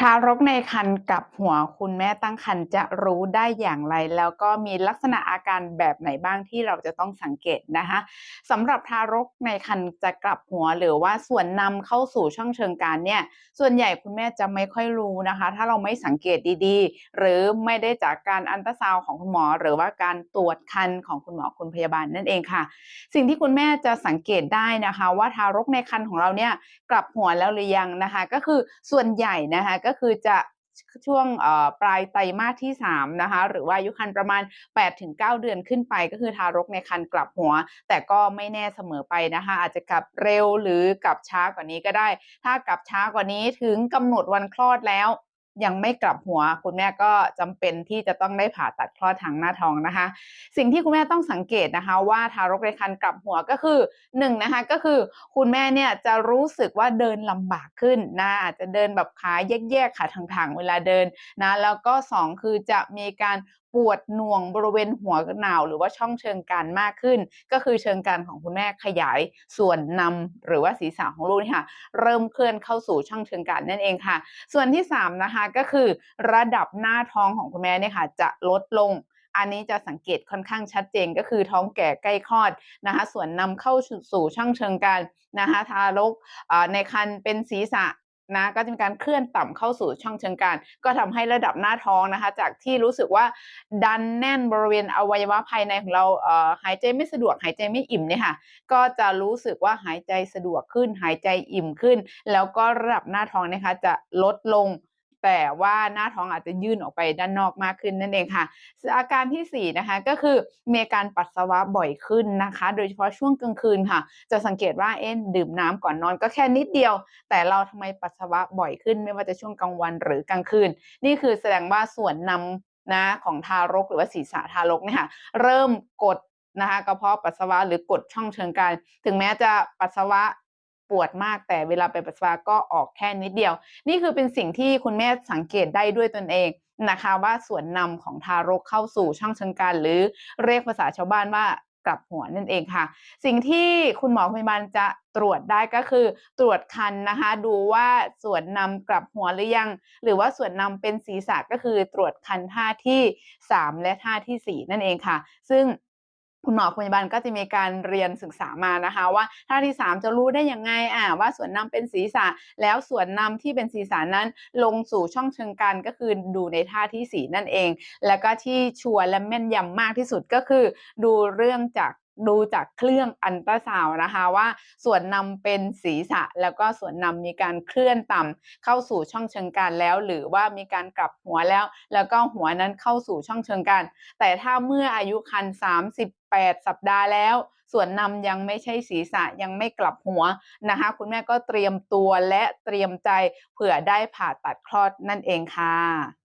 ทารกในครรภ์กับหัวคุณแม่ตั้งครรภ์จะรู้ได้อย่างไร แล้วก็มีลักษณะอาการแบบไหนบ้างที่เราจะต้องสังเกตนะคะสำหรับทารกในครรภ์จะกลับหัวหรือว่าส่วนนำเข้าสู่ช่องเชิงกรานเนี่ย ส่วนใหญ่คุณแม่จะไม่ค่อยรู้นะคะ ถ้าเราไม่สังเกตดีๆ หรือไม่ได้จากการอันตราซาวของคุณหมอ หรือว่าการตรวจคันของคุณหมอคุณพยาบาลนั่นเองค่ะ สิ่งที่คุณแม่จะสังเกตได้นะคะ ว่าทารกในครรภ์ของเราเนี่ยกลับหัวแล้วหรือยังนะคะ ก็คือส่วนใหญ่นะคะก็คือจะช่วงปลายไตรมาสที่ 3 นะคะ หรือว่าอายุครรภ์ประมาณ 8-9 เดือนขึ้นไป ก็คือทารกในครรภ์กลับหัว แต่ก็ไม่แน่เสมอไปนะคะ อาจจะกลับเร็วหรือกลับช้ากว่านี้ก็ได้ ถ้ากลับช้ากว่านี้ถึงกำหนดวันคลอดแล้ว ยังไม่กลับหัว คุณแม่ก็จำเป็นที่จะต้องได้ผ่าตัดคลอดทางหน้าท้องนะคะ สิ่งที่คุณแม่ต้องสังเกตนะคะว่าทารกในครรภ์กลับหัวก็คือ1นนะคะก็คือคุณแม่เนี่ยจะรู้สึกว่าเดินลำบากขึ้นนะอาจจะเดินแบบขาแยกๆขาทางๆเวลาเดินนะแล้วก็ 2 คือจะมีการ ปวดหน่วงบริเวณหัวหนาวหรือว่าช่องเชิงกรานมากขึ้น ก็คือเชิงกรานของคุณแม่ขยายส่วนนำหรือว่าศีรษะของลูกนี่ค่ะ เริ่มเคลื่อนเข้าสู่ช่องเชิงกรานนั่นเองค่ะ ส่วนที่ 3 นะคะก็คือ ระดับหน้าท้องของคุณแม่เนี่ยค่ะ จะลดลงอันนี้จะสังเกตค่อนข้างชัดเจนก็คือท้องแก่ใกล้คลอดนะคะ ส่วนนำเข้าสู่ช่องเชิงกรานนะคะทารกในครรภ์เป็นศีรษะ นะก็จะมีการเคลื่อนต่ำเข้าสู่ช่องเชิงกรานก็ทำให้ระดับหน้าท้องนะคะ จากที่รู้สึกว่าดันแน่นบริเวณอวัยวะภายในของเราเอ่อหายใจไม่สะดวกหายใจไม่อิ่มเนี่ยค่ะก็จะรู้สึกว่าหายใจสะดวกขึ้น หายใจอิ่มขึ้น แล้วก็ระดับหน้าท้องนะคะจะลดลง แต่ว่าหน้าท้องอาจจะยื่นออกไปด้านนอกมากขึ้นนั่นเองค่ะ อาการที่4นะคะก็คือมีการปัสสาวะบ่อยขึ้นนะคะ โดยเฉพาะช่วงกลางคืนค่ะ จะสังเกตว่าเอ็นดื่มน้ำก่อนนอนก็แค่นิดเดียว แต่เราทำไมปัสสาวะบ่อยขึ้น ไม่ว่าจะช่วงกลางวันหรือกลางคืน นี่คือแสดงว่าส่วนนำนะของทารกหรือว่าศีรษะทารกเนี่ยค่ะเริ่มกดนะคะกระเพาะปัสสาวะหรือกดช่องเชิงกรานถึงแม้จะปัสสาวะ ปวดมากแต่เวลาไปปัสสาวะก็ออกแค่นิดเดียว นี่คือเป็นสิ่งที่คุณแม่สังเกตได้ด้วยตนเองนะคะว่าส่วนนำของทารกเข้าสู่ช่องเชิงกานหรือเรียกภาษาชาวบ้านว่ากลับหัวนั่นเองค่ะ สิ่งที่คุณหมอพยาบาลจะตรวจได้ก็คือ ตรวจคันนะคะ ดูว่าส่วนนำกลับหัวหรือยัง หรือว่าส่วนนำเป็นศีรษะก็คือตรวจคันท่าที่ 3 และท่าที่ 4 นั่นเองค่ะ ซึ่ง คุณหมอพยาบาลก็จะมีการเรียนศึกษามานะคะว่าท่าที่ 3 จะรู้ได้ยังไงอ่าว่าส่วนนำเป็นศีรษะ แล้วส่วนนำที่เป็นศีรษะนั้นลงสู่ช่องเชิงกรานก็คือดูในท่าที่ 4 นั่นเอง แล้วก็ที่ชัวร์และแม่นยำมากที่สุดก็คือ ดูเรื่องจาก ดูจากเครื่องอันตราซาวนะคะว่าส่วนนำเป็นศีรษะ แล้วก็ส่วนนำมีการเคลื่อนต่ำเข้าสู่ช่องเชิงกรานแล้ว หรือว่ามีการกลับหัวแล้ว แล้วก็หัวนั้นเข้าสู่ช่องเชิงกรานแต่ถ้าเมื่ออายุครรภ์38 สัปดาห์แล้ว ส่วนนำยังไม่ใช่ศีรษะยังไม่กลับหัวนะคะ คุณแม่ก็เตรียมตัวและเตรียมใจเผื่อได้ผ่าตัดคลอดนั่นเองค่ะ